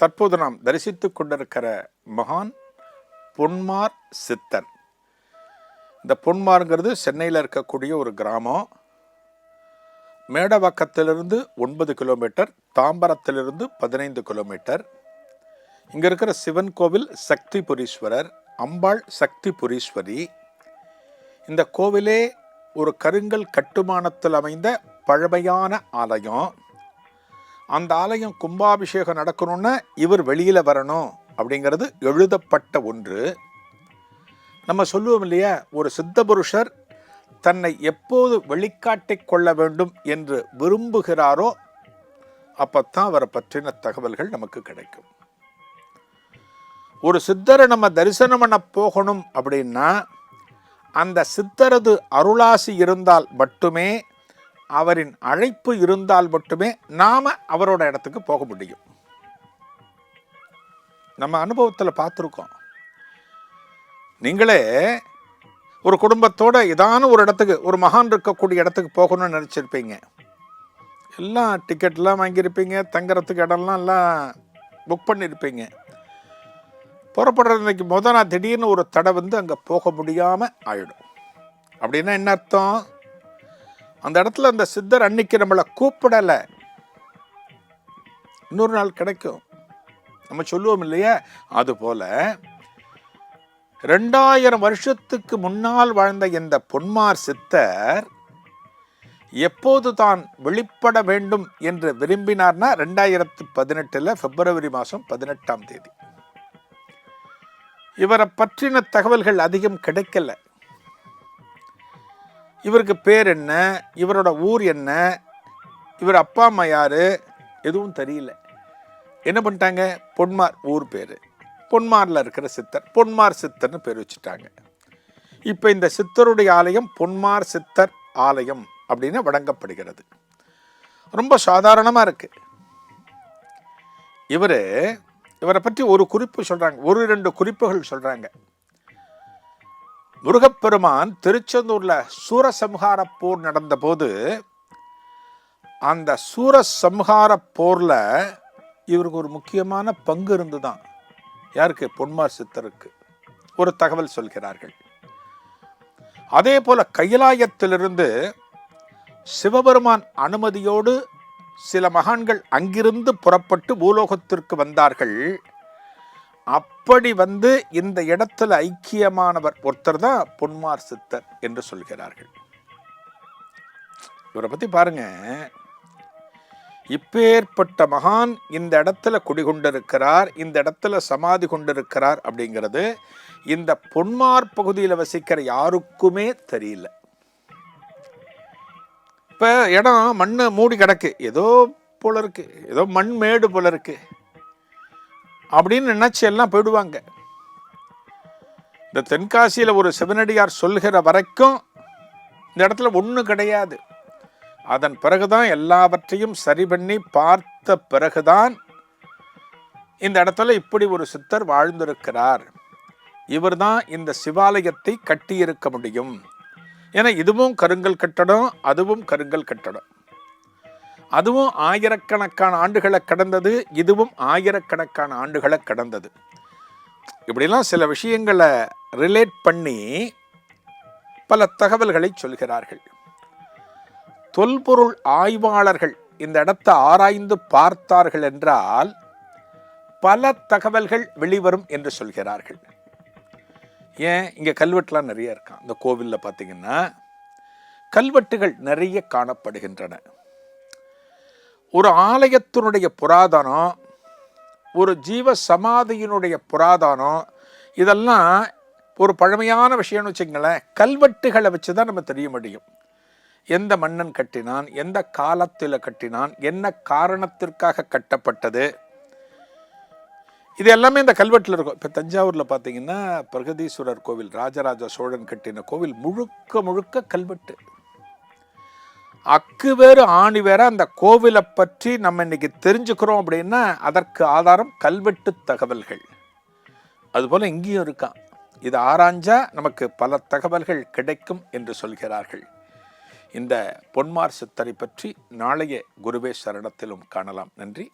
தற்போது நாம் தரிசித்துக் கொண்டிருக்கிற மகான் பொன்மார் சித்தர் இந்த பொன்மார்ங்கிறது சென்னையில் இருக்கக்கூடிய ஒரு கிராமம். மேடவாக்கத்திலிருந்து ஒன்பது கிலோமீட்டர் தாம்பரத்திலிருந்து பதினைந்து கிலோமீட்டர். இங்கே இருக்கிற சிவன் கோவில் சக்தி புரீஸ்வரர் அம்பாள் சக்தி புரீஸ்வரி இந்த கோவிலே ஒரு கருங்கல் கட்டுமானத்தில் அமைந்த பழமையான ஆலயம். அந்த ஆலயம் கும்பாபிஷேகம் நடக்கணும்னா இவர் வெளியில் வரணும் அப்படிங்கிறது எழுதப்பட்ட ஒன்று. நம்ம சொல்லுவோம் இல்லையா ஒரு சித்த புருஷர் தன்னை எப்போது வெளிக்காட்டிக் கொள்ள வேண்டும் என்று விரும்புகிறாரோ அப்பத்தான் அவரை பற்றின தகவல்கள் நமக்கு கிடைக்கும். ஒரு சித்தரை நம்ம தரிசனம் பண்ண போகணும் அப்படின்னா அந்த சித்தரது அருளாசி இருந்தால் மட்டுமே அவரின் அழைப்பு இருந்தால் மட்டுமே நாம் அவரோட இடத்துக்கு போக முடியும். நம்ம அனுபவத்தில் பார்த்துருக்கோம். நீங்களே ஒரு குடும்பத்தோட ஏதான ஒரு இடத்துக்கு ஒரு மகான் இருக்கக்கூடிய இடத்துக்கு போகணும்னு நினச்சிருப்பீங்க. எல்லாம் டிக்கெட்லாம் வாங்கியிருப்பீங்க தங்குறதுக்கு இடம்லாம் எல்லாம் புக் பண்ணியிருப்பீங்க. புறப்படுறது இன்னைக்கு மொதல் நான் திடீர்னு ஒரு தடை வந்து அங்கே போக முடியாமல் ஆயிடும். அப்படின்னா என்ன அர்த்தம்? அந்த இடத்துல அந்த சித்தர் அன்னைக்கு நம்மளை கூப்பிடலை. இன்னொரு நாள் கிடைக்கும். நம்ம சொல்லுவோம் இல்லையா? அதுபோல ரெண்டாயிரம் வருஷத்துக்கு முன்னால் வாழ்ந்த இந்த பொன்மார் சித்தர் எப்போது தான் வெளிப்பட வேண்டும் என்று விரும்பினார்னா ரெண்டாயிரத்து பதினெட்டில் பிப்ரவரி மாதம் பதினெட்டாம் தேதி. இவரை பற்றின தகவல்கள் அதிகம் கிடைக்கல. இவருக்கு பேர் என்ன? இவரோட ஊர் என்ன? இவர் அப்பா அம்மா யார்? எதுவும் தெரியல. என்ன பண்ணிட்டாங்க? பொன்மார் ஊர் பேர். பொன்மாரில் இருக்கிற சித்தர். பொன்மார் சித்தர்னு பேர் வச்சுட்டாங்க. இப்போ இந்த சித்தருடைய ஆலயம் பொன்மார் சித்தர் ஆலயம் அப்படின்னு வழங்கப்படுகிறது. ரொம்ப சாதாரணமாக இருக்குது இவர் இவரை பற்றி ஒரு குறிப்பு சொல்கிறாங்க ஒரு ரெண்டு குறிப்புகள் சொல்கிறாங்க முருகப்பெருமான் திருச்செந்தூர்ல சூரசம்ஹார போர் நடந்தபோது அந்த சூரசம்ஹார போர்ல இவருக்கு ஒரு முக்கியமான பங்கு இருந்துதான். யாருக்கு? பொன்மார் சித்தருக்கு. ஒரு தகவல் சொல்கிறார்கள். அதே போல கைலாயத்திலிருந்து சிவபெருமான் அனுமதியோடு சில மகான்கள் அங்கிருந்து புறப்பட்டு பூலோகத்திற்கு வந்தார்கள். அப்படி வந்து இந்த இடத்துல ஐக்கியமானவர் ஒருத்தர் தான் பொன்மார் சித்தர் என்று சொல்கிறார்கள். இவரை பத்தி பாருங்க. இப்பேற்பட்ட மகான் இந்த இடத்துல குடிகொண்டிருக்கிறார் இந்த இடத்துல சமாதி கொண்டிருக்கிறார் அப்படிங்கிறது இந்த பொன்மார் பகுதியில் வசிக்கிற யாருக்குமே தெரியல. இப்போ இடம் மண்ணு மூடி கிடக்கு. ஏதோ போல இருக்கு. ஏதோ மண் மேடு போல இருக்குது அப்படின்னு நினைச்சு எல்லாம் போயிடுவாங்க. இந்த தென்காசியில் ஒரு சிவனடியார் சொல்கிற வரைக்கும் இந்த இடத்துல ஒன்றும் கிடையாது. அதன் பிறகுதான் எல்லாவற்றையும் சரி பண்ணி பார்த்த பிறகுதான் இந்த இடத்துல இப்படி ஒரு சித்தர் வாழ்ந்திருக்கிறார். இவர்தான் இந்த சிவாலயத்தை கட்டியிருக்க முடியும். ஏன்னா இதுவும் கருங்கல் கட்டடம் அதுவும் கருங்கல் கட்டடம். அதுவும் ஆயிரக்கணக்கான ஆண்டுகளை கடந்தது இதுவும் ஆயிரக்கணக்கான ஆண்டுகளை கடந்தது. இப்படிலாம் சில விஷயங்களை ரிலேட் பண்ணி பல தகவல்களை சொல்கிறார்கள். தொல்பொருள் ஆய்வாளர்கள் இந்த இடத்தை ஆராய்ந்து பார்த்தார்கள் என்றால் பல தகவல்கள் வெளிவரும் என்று சொல்கிறார்கள். ஏன்? இங்கே கல்வெட்டுலாம் நிறைய இருக்கான் இந்த கோவிலில் பார்த்தீங்கன்னா கல்வெட்டுகள் நிறைய காணப்படுகின்றன. ஒரு ஆலயத்தினுடைய புராதனம் ஒரு ஜீவ சமாதியினுடைய புராதனம் இதெல்லாம் ஒரு பழமையான விஷயம்னு வச்சுங்களேன் கல்வெட்டுகளை வச்சு தான் நம்ம தெரிய முடியும். எந்த மன்னன் கட்டினான் எந்த காலத்தில் கட்டினான் என்ன காரணத்திற்காக கட்டப்பட்டது. இது எல்லாமே இந்த கல்வெட்டில் இருக்கும். இப்போ தஞ்சாவூரில் பார்த்தீங்கன்னா பிரகதீஸ்வரர் கோவில் ராஜராஜ சோழன் கட்டின கோவில் முழுக்க முழுக்க கல்வெட்டு. அக்கு வேறு ஆணி வேற அந்த கோவிலை பற்றி நம்ம இன்னைக்கு தெரிஞ்சுக்கிறோம் அப்படின்னா அதற்கு ஆதாரம் கல்வெட்டு தகவல்கள். அதுபோல் இங்கேயும் இருக்கான் இது ஆராய்ஞ்சா நமக்கு பல தகவல்கள் கிடைக்கும் என்று சொல்கிறார்கள். இந்த பொன்மார் சித்தரை பற்றி நாளைய குருவே சரணத்திலும் காணலாம். நன்றி.